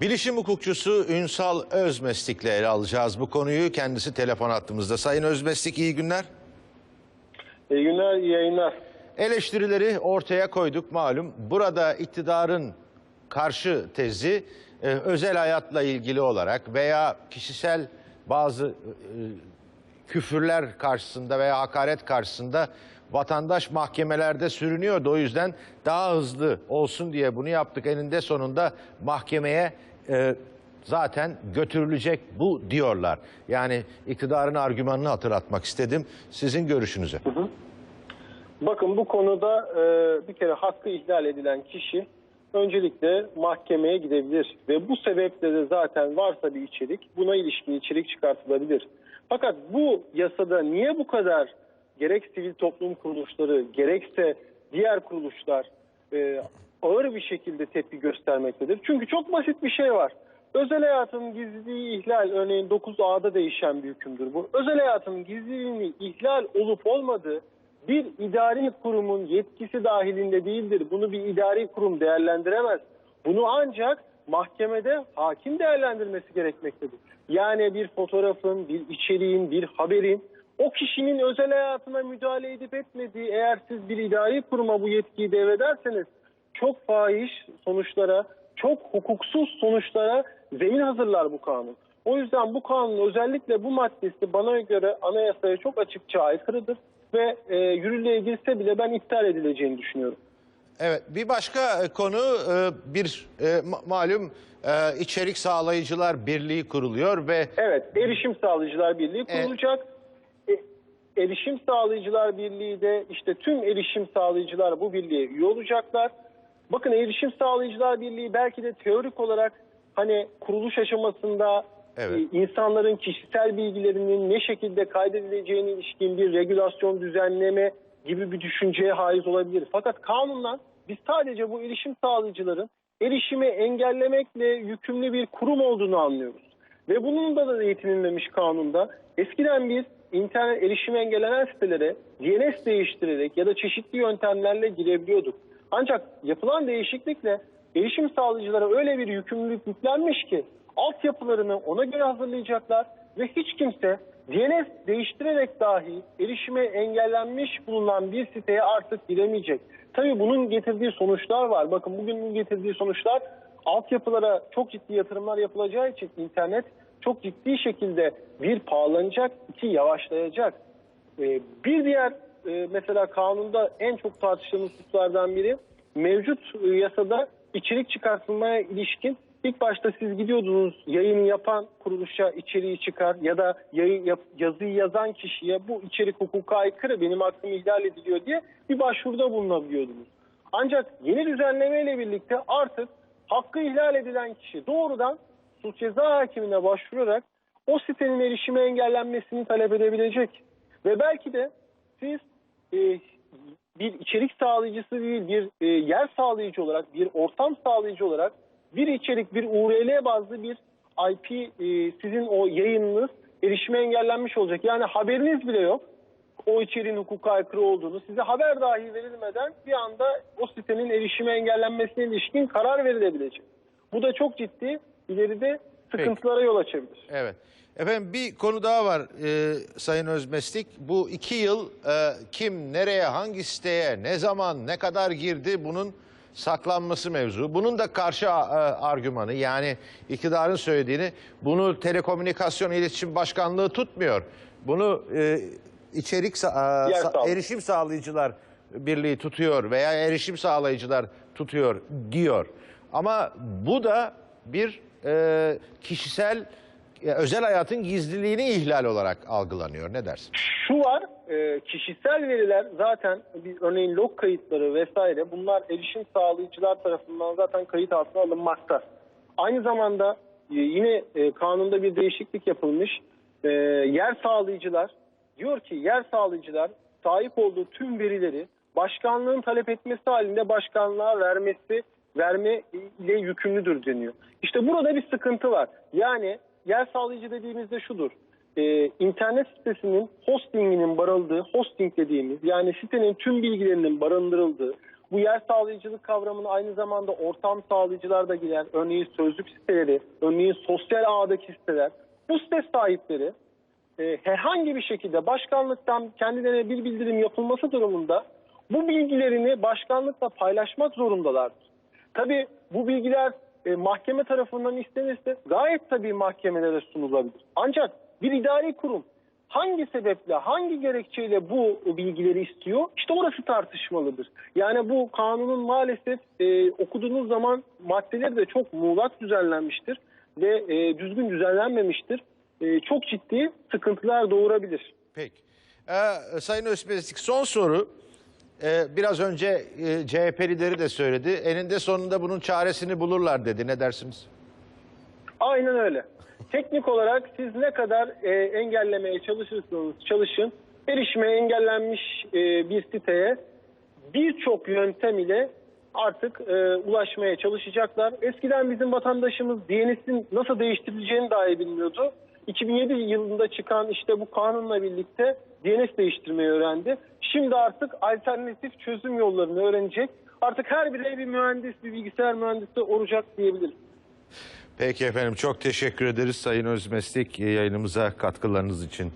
Bilişim hukukçusu Ünsal Özmestik'le ele alacağız bu konuyu. Kendisi telefon attığımızda. Sayın Özmestik iyi günler. İyi günler, iyi yayınlar. Eleştirileri ortaya koyduk malum. Burada iktidarın karşı tezi e, özel hayatla ilgili olarak veya kişisel bazı e, küfürler karşısında veya hakaret karşısında vatandaş mahkemelerde sürünüyordu. O yüzden daha hızlı olsun diye bunu yaptık. Eninde sonunda mahkemeye e, zaten götürülecek bu diyorlar. Yani iktidarın argümanını hatırlatmak istedim. Sizin görüşünüzü. Bakın bu konuda e, bir kere hakkı ihlal edilen kişi öncelikle mahkemeye gidebilir. Ve bu sebeple de zaten varsa bir içerik buna ilişkin içerik çıkartılabilir. Fakat bu yasada niye bu kadar gerek sivil toplum kuruluşları gerekse diğer kuruluşlar e, ağır bir şekilde tepki göstermektedir? Çünkü çok basit bir şey var. Özel hayatın gizliliği ihlal örneğin 9A'da değişen bir hükümdür bu. Özel hayatın gizliliğini ihlal olup olmadığı bir idari kurumun yetkisi dahilinde değildir. Bunu bir idari kurum değerlendiremez. Bunu ancak mahkemede hakim değerlendirmesi gerekmektedir. Yani bir fotoğrafın, bir içeriğin, bir haberin o kişinin özel hayatına müdahale edip etmediği eğer siz bir idari kuruma bu yetkiyi devrederseniz çok fahiş sonuçlara, çok hukuksuz sonuçlara zemin hazırlar bu kanun. O yüzden bu kanunun özellikle bu maddesi bana göre anayasaya çok açıkça aykırıdır ve e, yürürlüğe girse bile ben iptal edileceğini düşünüyorum. Evet bir başka e, konu e, bir e, ma- malum içerik sağlayıcılar birliği kuruluyor ve Evet, Erişim Sağlayıcılar Birliği kurulacak. E, Erişim Sağlayıcılar Birliği de işte tüm erişim sağlayıcılar bu birliğe üye olacaklar. Bakın Erişim Sağlayıcılar Birliği belki de teorik olarak hani kuruluş aşamasında Evet. insanların kişisel bilgilerinin ne şekilde kaydedileceğine ilişkin bir regülasyon düzenleme gibi bir düşünceye haiz olabilir. Fakat kanundan biz sadece bu erişim sağlayıcıların erişimi engellemekle yükümlü bir kurum olduğunu anlıyoruz. Ve bunun da da eğitimlenmiş kanunda eskiden biz internet erişimi engellenen sitelere DNS değiştirerek ya da çeşitli yöntemlerle girebiliyorduk. Ancak yapılan değişiklikle erişim sağlayıcılara öyle bir yükümlülük yüklenmiş ki altyapılarını ona göre hazırlayacaklar ve hiç kimse DNS değiştirerek dahi erişime engellenmiş bulunan bir siteye artık giremeyecek. Tabii bunun getirdiği sonuçlar var. Bakın bugünün getirdiği sonuçlar altyapılara çok ciddi yatırımlar yapılacağı için internet çok ciddi şekilde bir pahalanacak, iki yavaşlayacak. Ee, bir diğer e, mesela kanunda en çok tartışılan hususlardan biri mevcut e, yasada içerik çıkartılmaya ilişkin ilk başta siz gidiyordunuz yayını yapan kuruluşa içeriği çıkar ya da yayın yap- yazıyı yazan kişiye bu içerik hukuka aykırı benim hakkım ihlal ediliyor diye bir başvuruda bulunabiliyordunuz. Ancak yeni düzenlemeyle birlikte artık hakkı ihlal edilen kişi doğrudan suç ceza hakimine başvurarak o sitenin erişime engellenmesini talep edebilecek. Ve belki de siz e, bir içerik sağlayıcısı değil, bir e, yer sağlayıcı olarak, bir ortam sağlayıcı olarak bir içerik, bir URL bazlı bir IP e, sizin o yayınınız erişime engellenmiş olacak. Yani haberiniz bile yok o içeriğin hukuka aykırı olduğunu size haber dahi verilmeden bir anda o sitenin erişime engellenmesine ilişkin karar verilebilecek. Bu da çok ciddi ileride sıkıntılara yol açabilir. evet. Efendim bir konu daha var e, Sayın Özmestik. Bu iki yıl e, kim nereye hangi siteye ne zaman ne kadar girdi bunun saklanması mevzu. Bunun da karşı e, argümanı yani iktidarın söylediğini bunu Telekomünikasyon İletişim Başkanlığı tutmuyor. Bunu e, içerik sa- e, Yer sa- erişim sağlayıcılar birliği tutuyor veya erişim sağlayıcılar tutuyor diyor. Ama bu da bir e, kişisel özel hayatın gizliliğini ihlal olarak algılanıyor. Ne dersin? Şu var, e, kişisel veriler zaten bir, örneğin log kayıtları vesaire bunlar erişim sağlayıcılar tarafından zaten kayıt altına alınmakta. Aynı zamanda e, yine e, kanunda bir değişiklik yapılmış. E, yer sağlayıcılar diyor ki yer sağlayıcılar sahip olduğu tüm verileri başkanlığın talep etmesi halinde başkanlığa vermesi verme ile yükümlüdür deniyor. İşte burada bir sıkıntı var. Yani yer sağlayıcı dediğimizde şudur. Ee, internet sitesinin hostinginin barındığı, hosting dediğimiz yani sitenin tüm bilgilerinin barındırıldığı, Bu yer sağlayıcılık kavramına aynı zamanda ortam sağlayıcılar da girer. Örneğin sözlük siteleri, örneğin sosyal ağdaki siteler. Bu site sahipleri e, herhangi bir şekilde başkanlıktan kendilerine bir bildirim yapılması durumunda bu bilgilerini başkanlıkla paylaşmak zorundalardır. Tabii bu bilgiler e, mahkeme tarafından istenirse gayet tabii mahkemelere sunulabilir. Ancak bir idari kurum hangi sebeple, hangi gerekçeyle bu bilgileri istiyor? İşte orası tartışmalıdır. Yani bu kanunun maalesef e, okuduğunuz zaman maddeleri de çok muğlak düzenlenmiştir ve e, düzgün düzenlenmemiştir. E, çok ciddi sıkıntılar doğurabilir. Peki. Ee, Sayın Özbezdik son soru. Ee, biraz önce e, CHP lideri de söyledi. Eninde sonunda bunun çaresini bulurlar dedi. Ne dersiniz? Aynen öyle. Teknik olarak siz ne kadar e, engellemeye çalışırsanız çalışın, erişime engellenmiş e, bir siteye birçok yöntem ile artık e, ulaşmaya çalışacaklar. Eskiden bizim vatandaşımız DNS'in nasıl değiştirileceğini dahi bilmiyordu. 2007 yılında çıkan işte bu kanunla birlikte DNS değiştirmeyi öğrendi. Şimdi artık alternatif çözüm yollarını öğrenecek. Artık her birey bir mühendis, bir bilgisayar mühendisi olacak diyebiliriz. Peki efendim çok teşekkür ederiz Sayın Özmeslik yayınımıza katkılarınız için.